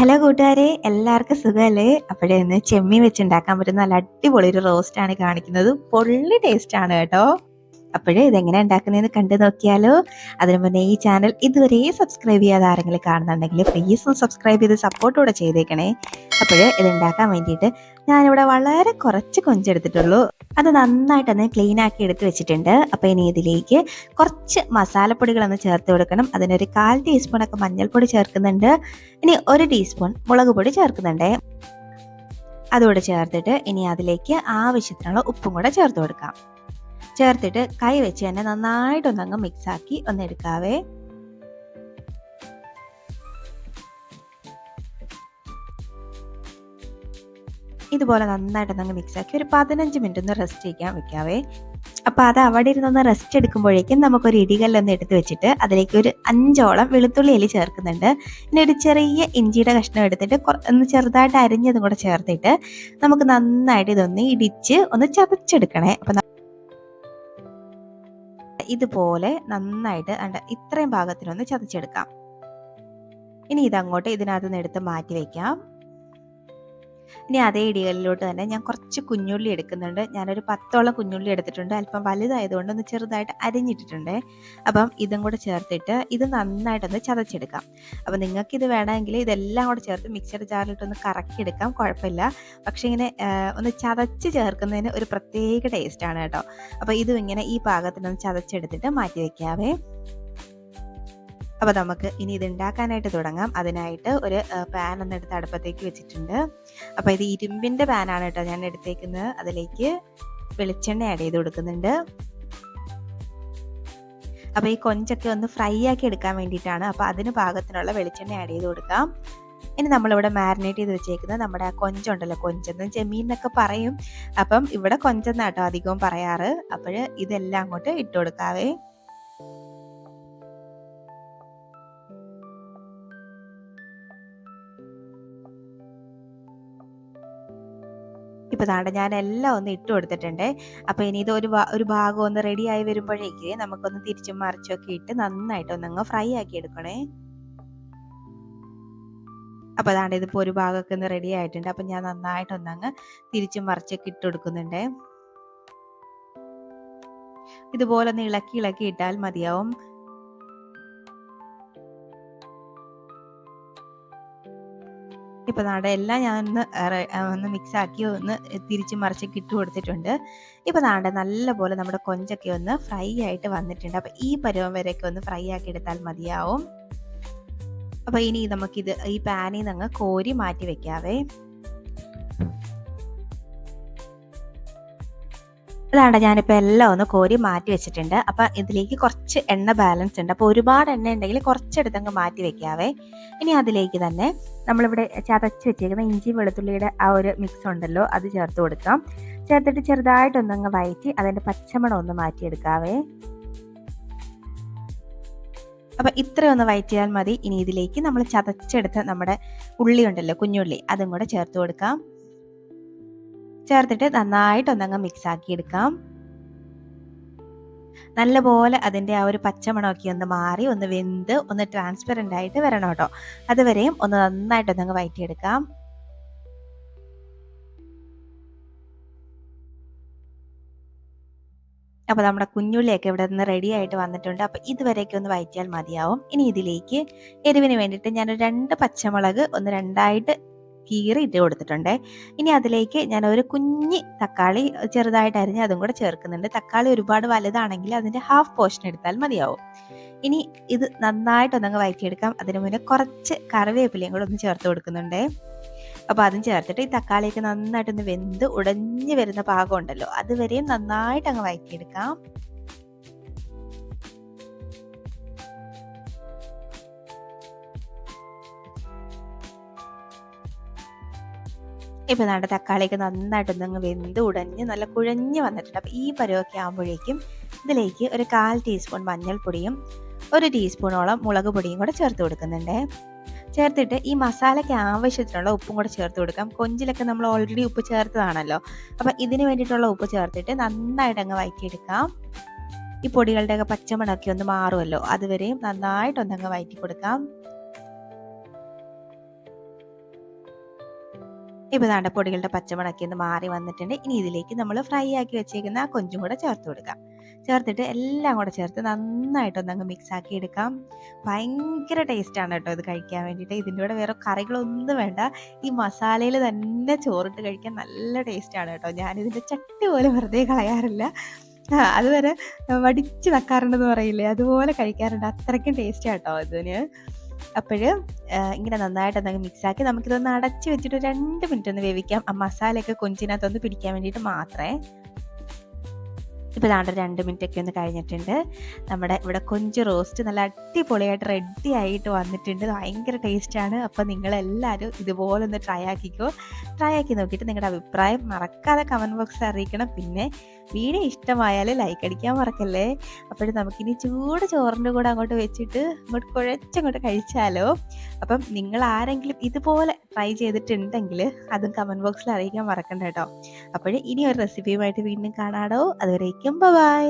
Hello കൂട്ടുകാരെ എല്ലാവർക്കും സുഖമല്ലേ? അപ്പോഴേ ഇന്ന് ചെമ്മീൻ വെച്ച് ഉണ്ടാക്കാൻ പറ്റുന്ന നല്ല അടിപൊളി ഒരു റോസ്റ്റ് ആണ് കാണിക്കുന്നത്. പൊള്ളി ടേസ്റ്റ് ആണ് കേട്ടോ. അപ്പോഴേ ഇതെങ്ങനെ ഉണ്ടാക്കുന്നതെന്ന് കണ്ടു നോക്കിയാലോ. അതിനു മുന്നേ ഈ ചാനൽ ഇതുവരെ സബ്സ്ക്രൈബ് ചെയ്യാതെ ആരെങ്കിലും കാണുന്നുണ്ടെങ്കിൽ പ്ലീസ് ഒന്ന് സബ്സ്ക്രൈബ് ചെയ്ത് സപ്പോർട്ടോടെ ചെയ്തേക്കണേ. അപ്പോഴേ ഇത് ഉണ്ടാക്കാൻ വേണ്ടിയിട്ട് ഞാനിവിടെ വളരെ കുറച്ച് കൊഞ്ചെടുത്തിട്ടുള്ളൂ. അത് നന്നായിട്ടൊന്ന് ക്ലീൻ ആക്കി എടുത്ത് വെച്ചിട്ടുണ്ട്. അപ്പോൾ ഇനി ഇതിലേക്ക് കുറച്ച് മസാലപ്പൊടികളൊന്ന് ചേർത്ത് കൊടുക്കണം. അതിനൊരു കാൽ ടീസ്പൂണൊക്കെ മഞ്ഞൾപ്പൊടി ചേർക്കുന്നുണ്ട്. ഇനി ഒരു ടീസ്പൂൺ മുളക് പൊടി ചേർക്കുന്നുണ്ട്. അതുകൂടെ ചേർത്തിട്ട് ഇനി അതിലേക്ക് ആവശ്യത്തിനുള്ള ഉപ്പും കൂടെ ചേർത്ത് കൊടുക്കാം. ചേർത്തിട്ട് കൈ വെച്ച് തന്നെ നന്നായിട്ടൊന്നങ്ങ് മിക്സ് ആക്കി ഒന്ന് എടുക്കാവേ. ഇതുപോലെ നന്നായിട്ടൊന്നങ്ങ് മിക്സ് ആക്കി ഒരു പതിനഞ്ച് മിനിറ്റ് ഒന്ന് റെസ്റ്റ് ചെയ്യാൻ വെക്കാവേ. അപ്പോൾ അത് അവിടെ ഇരുന്നൊന്ന് റെസ്റ്റ് എടുക്കുമ്പോഴേക്കും നമുക്കൊരു ഇടികല്ലൊന്ന് എടുത്ത് വെച്ചിട്ട് അതിലേക്ക് ഒരു അഞ്ചോളം വെളുത്തുള്ളി എലി ചേർക്കുന്നുണ്ട്. പിന്നെ ഒരു ചെറിയ ഇഞ്ചിയുടെ കഷ്ണം എടുത്തിട്ട് ഒന്ന് ചെറുതായിട്ട് അരിഞ്ഞതും കൂടെ ചേർത്തിട്ട് നമുക്ക് നന്നായിട്ട് ഇതൊന്ന് ഇടിച്ച് ഒന്ന് ചതച്ചെടുക്കണേ. അപ്പം ഇതുപോലെ നന്നായിട്ട് അണ്ട ഇത്രയും ഭാഗത്തിനൊന്ന് ചതച്ചെടുക്കാം. ഇനി ഇതങ്ങോട്ട് ഇതിനകത്ത് നിന്ന് എടുത്ത് മാറ്റി വെക്കാം ഇനി അതേ ഇടികളിലോട്ട് തന്നെ ഞാൻ കുറച്ച് കുഞ്ഞുള്ളി എടുക്കുന്നുണ്ട്. ഞാനൊരു പത്തോളം കുഞ്ഞുള്ളി എടുത്തിട്ടുണ്ട്. അല്പം വലുതായതുകൊണ്ട് ഒന്ന് ചെറുതായിട്ട് അരിഞ്ഞിട്ടിട്ടുണ്ട്. അപ്പം ഇതും കൂടെ ചേർത്തിട്ട് ഇത് നന്നായിട്ടൊന്ന് ചതച്ചെടുക്കാം. അപ്പം നിങ്ങൾക്ക് ഇത് വേണമെങ്കിൽ ഇതെല്ലാം കൂടെ ചേർത്ത് മിക്സഡ് ജാറിലിട്ടൊന്ന് കറക്കിയെടുക്കാം. കുഴപ്പമില്ല. പക്ഷേ ഇങ്ങനെ ഒന്ന് ചതച്ച് ചേർക്കുന്നതിന് ഒരു പ്രത്യേക ടേസ്റ്റാണ് കേട്ടോ. അപ്പോൾ ഇതും ഇങ്ങനെ ഈ പാകത്തിനൊന്ന് ചതച്ചെടുത്തിട്ട് മാറ്റി വെക്കാവേ അപ്പോൾ നമുക്ക് ഇനി ഇത് ഉണ്ടാക്കാനായിട്ട് തുടങ്ങാം. അതിനായിട്ട് ഒരു പാൻ ഒന്ന് എടുത്ത് അടുപ്പത്തേക്ക് വെച്ചിട്ടുണ്ട്. അപ്പോൾ ഇത് ഇരുമ്പിന്റെ പാനാണ് കേട്ടോ ഞാൻ എടുത്തേക്കുന്നത്. അതിലേക്ക് വെളിച്ചെണ്ണ ആഡ് ചെയ്ത് കൊടുക്കുന്നുണ്ട്. അപ്പോൾ ഈ കൊഞ്ചൊക്കെ ഒന്ന് ഫ്രൈ ആക്കി എടുക്കാൻ വേണ്ടിയിട്ടാണ്. അപ്പോൾ അതിന് പാകത്തിനുള്ള വെളിച്ചെണ്ണ ആഡ് ചെയ്ത് കൊടുക്കാം. ഇനി നമ്മളിവിടെ മാരിനേറ്റ് ചെയ്ത് വെച്ചേക്കുന്നത് നമ്മുടെ ആ കൊഞ്ചുണ്ടല്ലോ. കൊഞ്ചെന്ന് ചെമ്മീൻ എന്നൊക്കെ പറയും. അപ്പം ഇവിടെ കൊഞ്ചെന്നാട്ടോ അധികവും പറയാറ്. അപ്പോൾ ഇതെല്ലാം അങ്ങോട്ട് ഇട്ട് കൊടുക്കാവേ. ഇപ്പൊ താണ്ട ഞാൻ എല്ലാം ഒന്ന് ഇട്ട് കൊടുത്തിട്ടുണ്ട്. അപ്പോൾ ഇനി ഇത് ഒരു ഒരു ഭാഗം ഒന്ന് റെഡി ആയി വരുമ്പോഴേക്ക് നമുക്കൊന്ന് തിരിച്ചും മറിച്ചും ഒക്കെ ഇട്ട് നന്നായിട്ട് ഒന്ന് ഫ്രൈ ആക്കി എടുക്കണേ. അപ്പൊ അതാണ്ട് ഇതിപ്പോ ഒരു ഭാഗമൊക്കെ ഒന്ന് റെഡി ആയിട്ടുണ്ട്. അപ്പൊ ഞാൻ നന്നായിട്ട് ഒന്നങ്ങ് തിരിച്ചും മറിച്ചൊക്കെ ഇട്ട് കൊടുക്കുന്നുണ്ട്. ഇതുപോലെ ഒന്ന് ഇളക്കി ഇളക്കി ഇട്ടാൽ മതിയാവും. ഇപ്പൊ നാടെ എല്ലാം ഞാൻ ഒന്ന് റെ- ഒന്ന് തിരിച്ച് മറിച്ച് ഇട്ട് കൊടുത്തിട്ടുണ്ട്. ഇപ്പോൾ നാടെ നല്ലപോലെ നമ്മുടെ കൊഞ്ചൊക്കെ ഒന്ന് ഫ്രൈ ആയിട്ട് വന്നിട്ടുണ്ട്. അപ്പോൾ ഈ പരുവം വരെയൊക്കെ ഒന്ന് ഫ്രൈ ആക്കി എടുത്താൽ മതിയാവും. അപ്പോൾ ഇനി നമുക്കിത് ഈ പാനിൽ നിന്ന് അങ്ങ് കോരി മാറ്റി വെക്കാവേ. അതാണ്ട് ഞാനിപ്പോൾ എല്ലാം ഒന്ന് കോരി മാറ്റി വെച്ചിട്ടുണ്ട്. അപ്പോൾ ഇതിലേക്ക് കുറച്ച് എണ്ണ ബാലൻസ് ഉണ്ട്. അപ്പോൾ ഒരുപാട് എണ്ണ ഉണ്ടെങ്കിൽ കുറച്ചെടുത്തങ്ങ് മാറ്റി വെക്കാവേ. ഇനി അതിലേക്ക് തന്നെ നമ്മളിവിടെ ചതച്ച് വെച്ചേക്കുന്ന ഇഞ്ചി വെളുത്തുള്ളിയുടെ ആ ഒരു മിക്സ് ഉണ്ടല്ലോ അത് ചേർത്ത് കൊടുക്കാം. ചേർത്തിട്ട് ചെറുതായിട്ടൊന്നങ്ങ് വയറ്റി അതിന്റെ പച്ചമണം ഒന്ന് മാറ്റിയെടുക്കാവേ. അപ്പം ഇത്രയൊന്ന് വയറ്റിയാൽ മതി. ഇനി ഇതിലേക്ക് നമ്മൾ ചതച്ചെടുത്ത നമ്മുടെ ഉള്ളി ഉണ്ടല്ലോ കുഞ്ഞുള്ളി അതും കൂടെ ചേർത്ത് കൊടുക്കാം. ചേർത്തിട്ട് നന്നായിട്ട് ഒന്നങ്ങ് മിക്സ് ആക്കി എടുക്കാം നല്ലപോലെ അതിന്റെ ആ ഒരു പച്ചമണമൊക്കെ ഒന്ന് മാറി ഒന്ന് വെന്ത് ഒന്ന് ട്രാൻസ്പെറന്റ് ആയിട്ട് വരണം കേട്ടോ. അതുവരെയും ഒന്ന് നന്നായിട്ട് ഒന്നങ്ങ് വയറ്റിയെടുക്കാം. അപ്പോൾ നമ്മുടെ കുഞ്ഞുള്ളിയൊക്കെ ഇവിടെ നിന്ന് റെഡി ആയിട്ട് വന്നിട്ടുണ്ട്. അപ്പോൾ ഇതുവരെയൊക്കെ ഒന്ന് വയറ്റിയാൽ മതിയാവും. ഇനി ഇതിലേക്ക് എരിവിന് വേണ്ടിയിട്ട് ഞാനൊരു രണ്ട് പച്ചമുളക് ഒന്ന് രണ്ടായിട്ട് കീറി ഇട്ട് കൊടുത്തിട്ടുണ്ട്. ഇനി അതിലേക്ക് ഞാൻ ഒരു കുഞ്ഞി തക്കാളി ചെറുതായിട്ട് അരിഞ്ഞ് അതും കൂടെ ചേർക്കുന്നുണ്ട്. തക്കാളി ഒരുപാട് വലുതാണെങ്കിൽ അതിന്റെ ഹാഫ് പോർഷൻ എടുത്താൽ മതിയാവും. ഇനി ഇത് നന്നായിട്ടൊന്നങ്ങ് വയറ്റിയെടുക്കാം. അതിന് മുന്നേ കുറച്ച് കറിവേപ്പിലയും കൂടെ ഒന്ന് ചേർത്ത് കൊടുക്കുന്നുണ്ട്. അപ്പോൾ അതും ചേർത്തിട്ട് ഈ തക്കാളിയൊക്കെ നന്നായിട്ടൊന്ന് വെന്ത് ഉടഞ്ഞു വരുന്ന പാകം ഉണ്ടല്ലോ അതുവരെയും നന്നായിട്ട് അങ്ങ് വഴറ്റിയെടുക്കാം ഇപ്പൊ നമ്മുടെ തക്കാളിയൊക്കെ നന്നായിട്ടൊന്ന് അങ്ങ് വെന്ത് ഉടഞ്ഞ് നല്ല കുഴഞ്ഞ് വന്നിട്ടുണ്ട്. അപ്പോൾ ഈ പരുവൊക്കെ ആകുമ്പോഴേക്കും ഇതിലേക്ക് ഒരു കാൽ ടീസ്പൂൺ മഞ്ഞൾപ്പൊടിയും ഒരു ടീസ്പൂണോളം മുളക് പൊടിയും കൂടെ ചേർത്ത് കൊടുക്കുന്നുണ്ട്. ചേർത്തിട്ട് ഈ മസാലയ്ക്ക് ആവശ്യത്തിനുള്ള ഉപ്പും കൂടെ ചേർത്ത് കൊടുക്കാം. കൊഞ്ചിലൊക്കെ നമ്മൾ ഓൾറെഡി ഉപ്പ് ചേർത്തതാണല്ലോ. അപ്പം ഇതിന് വേണ്ടിയിട്ടുള്ള ഉപ്പ് ചേർത്തിട്ട് നന്നായിട്ട് അങ്ങ് വഴറ്റിയെടുക്കാം ഈ പൊടികളുടെയൊക്കെ പച്ചമണമൊക്കെ ഒന്ന് മാറുമല്ലോ. അതുവരെയും നന്നായിട്ടൊന്നങ്ങ് വഴറ്റി കൊടുക്കാം ഇപ്പോൾ ദാണ്ട പൊടികളുടെ പച്ചമണക്കി ഒന്ന് മാറി വന്നിട്ടുണ്ട്. ഇനി ഇതിലേക്ക് നമ്മൾ ഫ്രൈ ആക്കി വെച്ചേക്കുന്ന ആ കൊഞ്ചും കൂടെ ചേർത്ത് കൊടുക്കാം. ചേർത്തിട്ട് എല്ലാം കൂടെ ചേർത്ത് നന്നായിട്ടൊന്ന് മിക്സ് ആക്കി എടുക്കാം. ഭയങ്കര ടേസ്റ്റാണ് കേട്ടോ ഇത് കഴിക്കാൻ വേണ്ടിയിട്ട്. ഇതിന്റെ കൂടെ വേറെ കറികളൊന്നും വേണ്ട. ഈ മസാലയിൽ തന്നെ ചോറിട്ട് കഴിക്കാൻ നല്ല ടേസ്റ്റാണ് കേട്ടോ. ഞാനിതിന്റെ ചട്ടി പോലെ വെറുതെ കളയാറില്ല. അതുവരെ വടിച്ച് വെക്കാറുണ്ടെന്ന് പറയില്ലേ? അതുപോലെ കഴിക്കാറുണ്ട്. അത്രയ്ക്കും ടേസ്റ്റ് കേട്ടോ ഇതിന്. അപ്പോൾ ഇങ്ങനെ നന്നായിട്ട് അതങ്ങ് മിക്സാക്കി നമുക്കിതൊന്ന് അടച്ച് വെച്ചിട്ട് രണ്ട് മിനിറ്റ് ഒന്ന് വേവിക്കാം. ആ മസാലയൊക്കെ കൊഞ്ചിനകത്തൊന്ന് പിടിക്കാൻ വേണ്ടിയിട്ട് മാത്രമേ ഇപ്പോൾ ദാണ്ട് രണ്ട് മിനിറ്റ് ഒക്കെ ഒന്ന് കഴിഞ്ഞിട്ടുണ്ട്. നമ്മുടെ ഇവിടെ കൊഞ്ച് റോസ്റ്റ് നല്ല അടിപൊളിയായിട്ട് റെഡി ആയിട്ട് വന്നിട്ടുണ്ട്. ഭയങ്കര ടേസ്റ്റാണ് അപ്പോൾ നിങ്ങളെല്ലാവരും ഇതുപോലെ ഒന്ന് ട്രൈ ആക്കിക്കോ. ട്രൈ ആക്കി നോക്കിയിട്ട് നിങ്ങളുടെ അഭിപ്രായം മറക്കാതെ കമന്റ് ബോക്സിൽ അറിയിക്കണം. പിന്നെ വീഡിയോ ഇഷ്ടമായാൽ ലൈക്ക് അടിക്കാൻ മറക്കല്ലേ? അപ്പോഴും നമുക്കിനി ചൂട് ചോറിന്റെ കൂടെ അങ്ങോട്ട് വെച്ചിട്ട് അങ്ങോട്ട് കുഴച്ചങ്ങോട്ട് കഴിച്ചാലോ? അപ്പം നിങ്ങൾ ആരെങ്കിലും ഇതുപോലെ ട്രൈ ചെയ്തിട്ടുണ്ടെങ്കിൽ അതും കമന്റ് ബോക്സിൽ അറിയിക്കാൻ മറക്കണ്ട കേട്ടോ. അപ്പോൾ ഇനി ഒരു റെസിപ്പിയുമായിട്ട് വീണ്ടും കാണാടോ. അതുവരേക്കും ബൈ